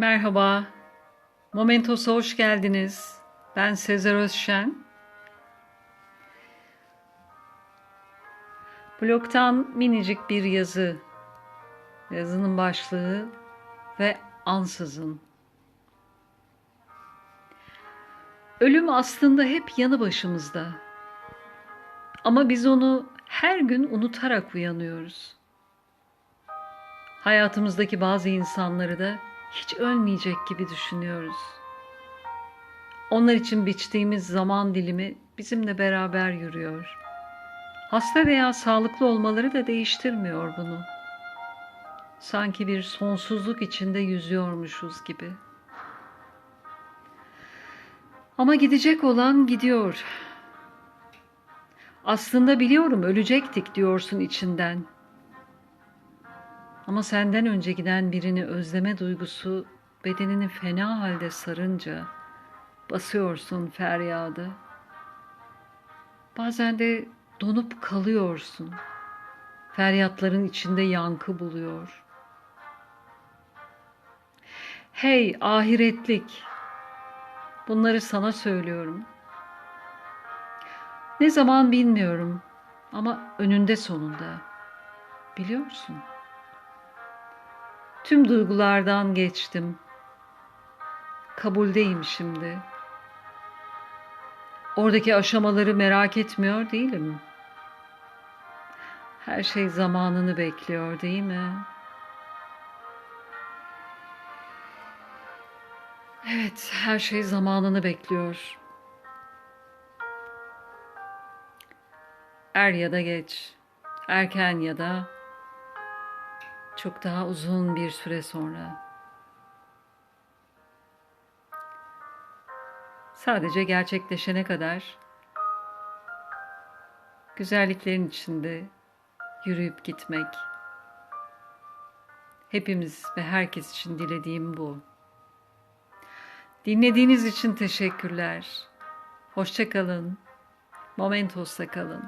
Merhaba, Momentos'a hoş geldiniz. Ben Sezer Özşen. Blogdan minicik bir yazı. Yazının başlığı ve ansızın. Ölüm aslında hep yanı başımızda. Ama biz onu her gün unutarak uyanıyoruz. Hayatımızdaki bazı insanları da hiç ölmeyecek gibi düşünüyoruz. Onlar için biçtiğimiz zaman dilimi bizimle beraber yürüyor. Hasta veya sağlıklı olmaları da değiştirmiyor bunu. Sanki bir sonsuzluk içinde yüzüyormuşuz gibi. Ama gidecek olan gidiyor. Aslında biliyorum ölecektik diyorsun içinden. Ama senden önce giden birini özleme duygusu bedenini fena halde sarınca basıyorsun feryadı. Bazen de donup kalıyorsun. Feryatların içinde yankı buluyor. Hey ahiretlik! Bunları sana söylüyorum. Ne zaman bilmiyorum ama önünde sonunda. Biliyorsun. Tüm duygulardan geçtim. Kabuldeyim şimdi. Oradaki aşamaları merak etmiyor değilim. Her şey zamanını bekliyor değil mi? Evet, her şey zamanını bekliyor. Er ya da geç, erken ya da çok daha uzun bir süre sonra. Sadece gerçekleşene kadar güzelliklerin içinde yürüyüp gitmek. Hepimiz ve herkes için dilediğim bu. Dinlediğiniz için teşekkürler. Hoşça kalın. Momentos'ta kalın.